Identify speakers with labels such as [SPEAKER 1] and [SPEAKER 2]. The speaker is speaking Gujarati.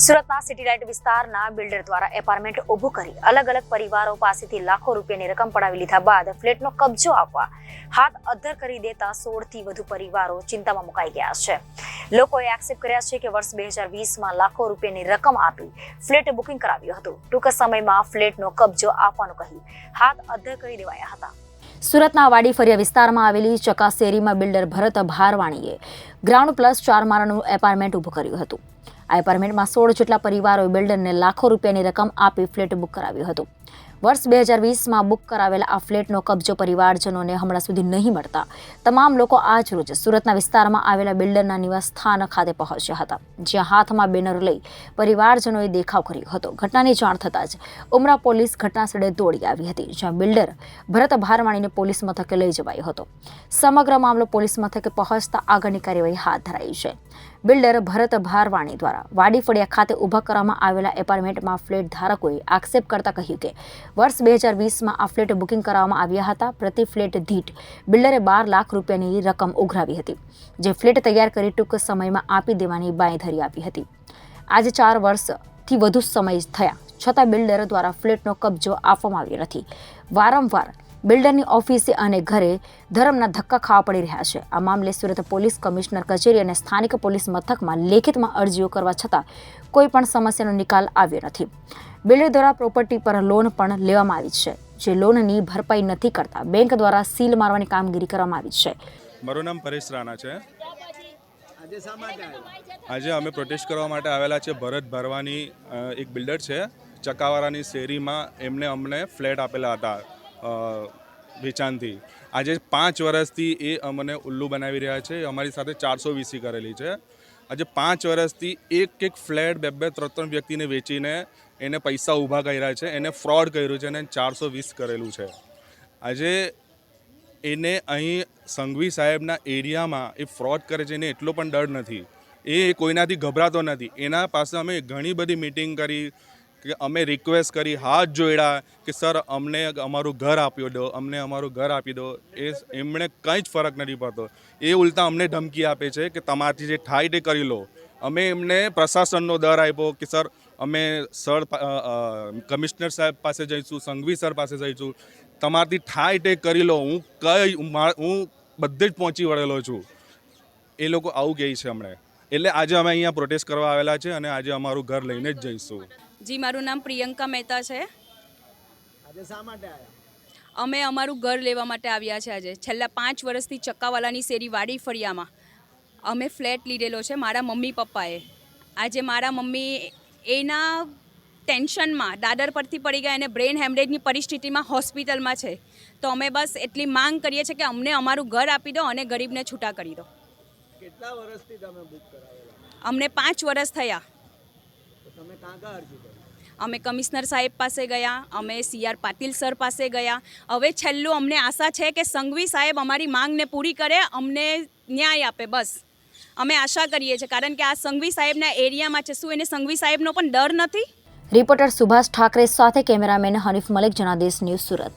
[SPEAKER 1] સુરતના સિટી લાઇટ વિસ્તારના બિલ્ડર દ્વારા એપાર્ટમેન્ટ ઊભું કરી અલગ અલગ પરિવારો પાસેથી લાખો રૂપિયાની રકમ પડાવી લીધા બાદ ફ્લેટનો કબજો આપવા હાથ અધ્ધર કરી દેતા સોળથી વધુ પરિવારો ચિંતામાં મુકાઈ ગયા છે. લોકોએ એક્સેપ્ટ કર્યા છે કે વર્ષ બે હજાર વીસમાં લાખો રૂપિયાની રકમ આપી ફ્લેટ બુકિંગ કરાવ્યું હતું. ટૂંક સમયમાં ફ્લેટનો કબજો આપવાનું કહી હાથ અધ્ધર કરી દેવાયા હતા. સુરતના વાડી ફરિયા વિસ્તારમાં આવેલી ચકાસેરીમાં બિલ્ડર ભરત ભારવાણીએ ગ્રાઉન્ડ પ્લસ ચાર માળનું એપાર્ટમેન્ટ ઊભું કર્યું હતું. આ એપાર્ટમેન્ટમાં સોળ જેટલા પરિવારોએ બિલ્ડરને લાખો રૂપિયાની રકમ આપી ફ્લેટ બુક કરાવ્યું હતું. વર્ષ બે હજાર વીસમાં બુક કરાવેલા આ ફ્લેટનો કબજો પરિવારજનોને હમણાં સુધી નહીં મળતા. તમામ લોકો આજ રોજ સુરતના વિસ્તારમાં આવેલા બિલ્ડરના નિવાસ સ્થાન ખાતે પહોંચ્યા હતા, જ્યાં હાથમાં બેનર લઈ પરિવારજનોએ દેખાવ કર્યો હતો. ઘટનાની જાણ થતાં જ ઉમરા પોલીસ ઘટનાસ્થળે દોડી આવી હતી, જ્યાં બિલ્ડર ભરત ભારવાણીને પોલીસ મથકે લઈ જવાયો હતો. સમગ્ર મામલો પોલીસ મથકે પહોંચતા આગળની કાર્યવાહી હાથ ધરાઈ છે. બિલ્ડર ભરત ભારવાણી દ્વારા વાડી ફળિયા ખાતે ઊભા કરવામાં આવેલા એપાર્ટમેન્ટમાં ફ્લેટ ધારકોએ આક્ષેપ કરતા કહ્યું કે વર્ષ બે હજાર વીસમાં આ ફ્લેટ બુકિંગ કરાવવામાં આવ્યા હતા. પ્રતિ ફ્લેટ દીઠ બિલ્ડરે બાર લાખ રૂપિયાની રકમ ઉઘરાવી હતી, જે ફ્લેટ તૈયાર કરી ટૂંક સમયમાં આપી દેવાની બાંયધરી આપી હતી. આજે ચાર વર્ષથી વધુ સમય થયા છતાં બિલ્ડર દ્વારા ફ્લેટનો કબજો આપવામાં આવ્યો નથી. વારંવાર બિલ્ડરની ઓફિસે અને ઘરે ધર્મના ધક્કા ખાવા પડી રહ્યા છે. આ મામલે સુરત પોલીસ કમિશનર કચેરી અને સ્થાનિક પોલીસ મથકમાં લેખિતમાં અરજીઓ કરવા છતાં કોઈ પણ સમસ્યાનો નિકાલ આવ્યો નથી. બિલ્ડર દ્વારા પ્રોપર્ટી પર લોન પણ લેવામાં આવી છે, જે લોનની ભરપાઈ નથી કરતા. બેંક દ્વારા સીલ મારવાની કામગીરી કરવામાં આવી છે.
[SPEAKER 2] મારું નામ પરેશ રાણા છે.
[SPEAKER 3] આજે
[SPEAKER 2] અમે પ્રોટેસ્ટ કરવા માટે આવેલા છે ભરત ભરવાની એક બિલ્ડર છે. ચકાવારાની શેરીમાં એમને અમને ફ્લેટ આપેલા હતા. વેચાણથી. આજે પાંચ વર્ષથી એ અમને ઉલ્લુ બનાવી રહ્યા છે. અમારી સાથે ચારસો વીસી કરેલી છે. આજે પાંચ વર્ષથી એક એક ફ્લેટ બે બે ત્રણ ત્રણ વ્યક્તિને વેચીને એને પૈસા ઊભા કર્યા છે. એને ફ્રોડ કર્યું છે અને ચારસો વીસ કરેલું છે. આજે એને અહીં સંઘવી સાહેબના એરિયામાં એ ફ્રોડ કરે છે એને એટલો પણ ડર નથી. એ કોઈનાથી ગભરાતો નથી. એના પાસે અમે ઘણી બધી મિટિંગ કરી કે અમે રિક્વેસ્ટ કરી, હાથ જોડ્યા કે, સર, અમને અમારું ઘર આપ્યો દો, અમને અમારું ઘર આપી દો. એ એમણે કંઈ જ ફરક નથી પડતો. એ ઉલટા અમને ધમકી આપે છે કે, તમારાથી જે થાય તે કરી લો. અમે એમને પ્રશાસનનો દર આપ્યો કે, સર, અમે સર કમિશનર સાહેબ પાસે જઈશું, સંઘવી સર પાસે જઈશું. તમારાથી થાય તે કરી લો. હું કઈ, હું બધે જ પહોંચી વળેલો છું. એ લોકો આવું કહે છે હમણાં એટલે આજે અમે અહીંયા પ્રોટેસ્ટ કરવા આવેલા છે અને આજે અમારું ઘર લઈને જ જઈશું.
[SPEAKER 4] જી મારું નામ પ્રિયંકા મહેતા છે.
[SPEAKER 3] આજે શા માટે આવ્યા?
[SPEAKER 4] અમે અમારું ઘર લેવા માટે આવ્યા છે આજે. છેલ્લા પાંચ વર્ષથી ચક્કાવાલાની શેરી વાડી ફળિયામાં. અમે ફ્લેટ લીધેલો છે મારા મમ્મી પપ્પાએ. આજે મારા મમ્મી એના ટેન્શનમાં દાદર પરથી પડી ગયા અને બ્રેન હેમરેજની પરિસ્થિતિમાં હોસ્પિટલમાં છે. તો અમે બસ એટલી માંગ કરીએ છીએ કે અમને અમારું ઘર આપી દો અને ગરીબને છૂટા કરી દો.
[SPEAKER 3] કેટલા વર્ષથી તમે બુક કરાવેલા?
[SPEAKER 4] અમને પાંચ વર્ષ થયા
[SPEAKER 3] તો તમે કાં કાં અરજી કરી
[SPEAKER 4] અમે કમિશનર સાહેબ પાસે ગયા અમે સીઆર પાટીલ સર પાસે ગયા. હવે છેલ્લું અમને આશા છે કે સંઘવી સાહેબ અમારી માંગને પૂરી કરે અમને ન્યાય આપે બસ. અમે આશા કરીએ છીએ કારણ કે આ સંઘવી સાહેબના એરિયામાં છે. શું એને સંઘવી સાહેબનો પણ ડર નથી?
[SPEAKER 1] રિપોર્ટર સુભાષ ઠાકરે સાથે કેમેરામેન હનીફ મલિક જનાદેશ ન્યૂઝ સુરત.